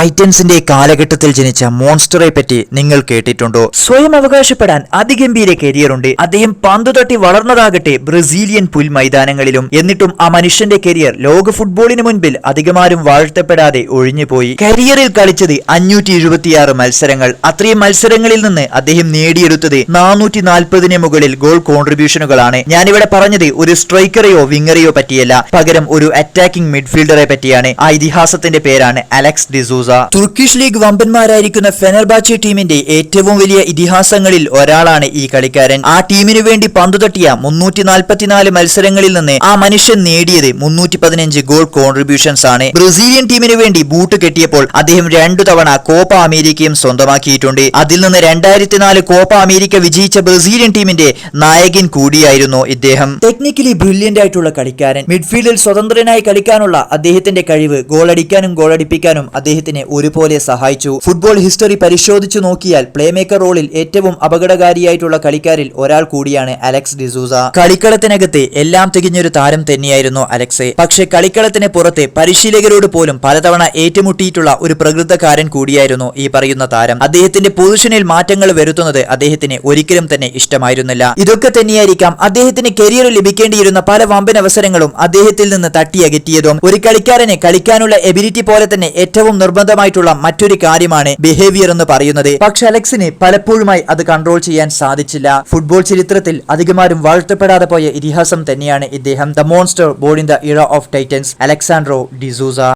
ടൈറ്റൻസിന്റെ കാലഘട്ടത്തിൽ ജനിച്ച മോൺസ്റ്ററെ പറ്റി നിങ്ങൾ കേട്ടിട്ടുണ്ടോ? സ്വയം അവകാശപ്പെടാൻ അതിഗംഭീര കരിയർ ഉണ്ട്. അദ്ദേഹം പന്തു തട്ടി വളർന്നതാകട്ടെ ബ്രസീലിയൻ പുൽ മൈതാനങ്ങളിലും. എന്നിട്ടും ആ മനുഷ്യന്റെ കരിയർ ലോക ഫുട്ബോളിന് മുൻപിൽ അധികമാരും വാഴ്ത്തപ്പെടാതെ ഒഴിഞ്ഞുപോയി കരിയറിൽ കളിച്ചത് അഞ്ഞൂറ്റി എഴുപത്തിയാറ് മത്സരങ്ങൾ. അത്രയും മത്സരങ്ങളിൽ നിന്ന് അദ്ദേഹം നേടിയെടുത്തത് നാനൂറ്റി നാൽപ്പതിന് മുകളിൽ ഗോൾ കോൺട്രിബ്യൂഷനുകളാണ് ഞാനിവിടെ പറഞ്ഞത് ഒരു സ്ട്രൈക്കറെയോ വിങ്ങറെയോ പറ്റിയല്ല. പകരം ഒരു അറ്റാക്കിംഗ് മിഡ്ഫീൽഡറെ പറ്റിയാണ്. ആ ഇതിഹാസത്തിന്റെ പേരാണ് Alex de Souza. Turkish league വമ്പന്മാരായിരിക്കുന്ന Fenerbahce ടീമിന്റെ ഏറ്റവും വലിയ ഇതിഹാസങ്ങളിൽ ഒരാളാണ് ഈ കളിക്കാരൻ. ആ ടീമിനു വേണ്ടി പന്തു തട്ടിയ മുന്നൂറ്റി നാൽപ്പത്തിനാല് മത്സരങ്ങളിൽ നിന്ന് ആ മനുഷ്യൻ നേടിയത് മുന്നൂറ്റി പതിനഞ്ച് ഗോൾ കോൺട്രിബ്യൂഷൻസ് ആണ്. ബ്രസീലിയൻ ടീമിനു വേണ്ടി ബൂട്ട് കെട്ടിയപ്പോൾ അദ്ദേഹം രണ്ടു തവണ കോപ്പ അമേരിക്കയും സ്വന്തമാക്കിയിട്ടുണ്ട്. അതിൽ നിന്ന് രണ്ടായിരത്തി നാല് കോപ്പ അമേരിക്ക വിജയിച്ച ബ്രസീലിയൻ ടീമിന്റെ നായകൻ കൂടിയായിരുന്നു ഇദ്ദേഹം. ടെക്നിക്കലി ബ്രില്യന്റ് ആയിട്ടുള്ള കളിക്കാരൻ. മിഡ്ഫീൽഡിൽ സ്വതന്ത്രനായി കളിക്കാനുള്ള അദ്ദേഹത്തിന്റെ കഴിവ് ഗോളടിക്കാനും ഗോളടിപ്പിക്കാനും അദ്ദേഹത്തിനെ ഒരുപോലെ സഹായിച്ചു. ഫുട്ബോൾ ഹിസ്റ്ററി പരിശോധിച്ചു നോക്കിയാൽ പ്ലേ മേക്കർ റോളിൽ ഏറ്റവും അപകടകാരിയായിട്ടുള്ള കളിക്കാരിൽ ഒരാൾ കൂടിയാണ് അലക്സ് ഡിസൂസ കളിക്കളത്തിനകത്ത് എല്ലാം തികഞ്ഞൊരു താരം തന്നെയായിരുന്നു അലക്സെ. പക്ഷെ കളിക്കളത്തിന് പുറത്ത് പരിശീലകരോട് പോലും പലതവണ ഏറ്റുമുട്ടിയിട്ടുള്ള ഒരു പ്രകൃതക്കാരൻ കൂടിയായിരുന്നു ഈ പറയുന്ന താരം. അദ്ദേഹത്തിന്റെ പൊസിഷനിൽ മാറ്റങ്ങൾ വരുത്തുന്നത് അദ്ദേഹത്തിന് ഒരിക്കലും തന്നെ ഇഷ്ടമായിരുന്നില്ല. ഇതൊക്കെ തന്നെയായിരിക്കാം അദ്ദേഹത്തിന് കരിയർ ലഭിക്കേണ്ടിയിരുന്ന പല വമ്പൻ അവസരങ്ങളും അദ്ദേഹത്തിൽ നിന്ന് തട്ടിയകറ്റിയതും. ഒരു കളിക്കാരനെ കളിക്കാനുള്ള എബിലിറ്റി പോലെ തന്നെ ഏറ്റവും നിർബന്ധമായിട്ടുള്ള മറ്റൊരു കാര്യമാണ് ബിഹേവിയർ എന്ന് പറയുന്നത്. പക്ഷെ അലക്സിന് പലപ്പോഴുമായി അത് കൺട്രോൾ ചെയ്യാൻ സാധിച്ചില്ല. ഫുട്ബോൾ ചരിത്രത്തിൽ അധികമാരും വാഴ്ത്തപ്പെടാതെ പോയ ഇതിഹാസം തന്നെയാണ് ഇദ്ദേഹം. The monster board in the era of titans Alexsandro de Souza